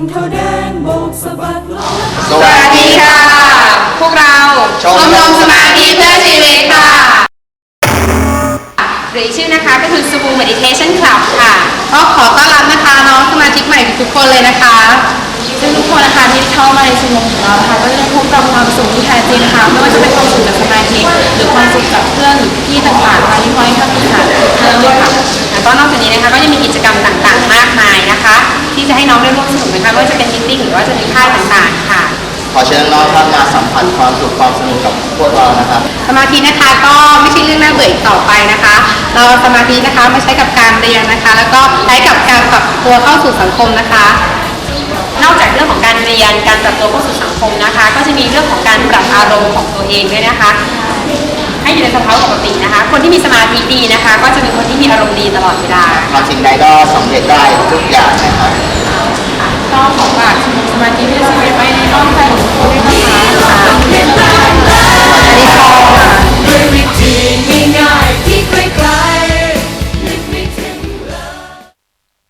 มเทาแดงโบกสะบัดล้อสวัสดีค่ะ พวกเราชมรมสมาธิเพื่อชีวิตค่ะ หรือชื่อนะคะก็คือส s ู o o Meditation Club ค่ะ ก็ขอต้อนรับนะคะน้องสมาชิกใหม่ทุกคนเลยนะคะ ซึ่งทุกคนนะคะที่เข้ามาในชมรมของเราค่ะก็จะพบกับความสุขที่แท้จริงนะคะไม่ว่าจะเป็นความสุขจากสมาธิหรือความสุขจากเพื่อนหรือพี่ต่างๆที่คอยให้คำปรึกษาเพิ่มด้วยค่ะแล้วก็นอกจากนี้นะคะก็ยังมี ให้น้องได้ร่วมสนุกนะคะไม่ว่าจะเป็นมิ팅หรือว่าจะเป็นค่ายต่างๆค่ะ ขอเชิญน้องครับมาสัมผัสความสุขความสนุกกับพวกเรานะครับ สมาธินะคะก็ไม่ใช่เรื่องน่าเบื่ออีกต่อไปนะคะ เราเอาสมาธินะคะมาใช้กับการเรียนนะคะ แล้วก็ใช้กับการปรับตัวเข้าสู่สังคมนะคะ นอกจากเรื่องของการเรียนการปรับตัวเข้าสู่สังคมนะคะ ก็จะมีเรื่องของการปรับอารมณ์ของตัวเองด้วยนะคะ ให้อยู่ในสภาวะปกตินะคะ คนที่มีสมาธิดีนะคะ ก็จะเป็นคนที่มีอารมณ์ดีตลอดเวลาทำสิ่งใดก็สำเร็จได้ทุกอย่างใน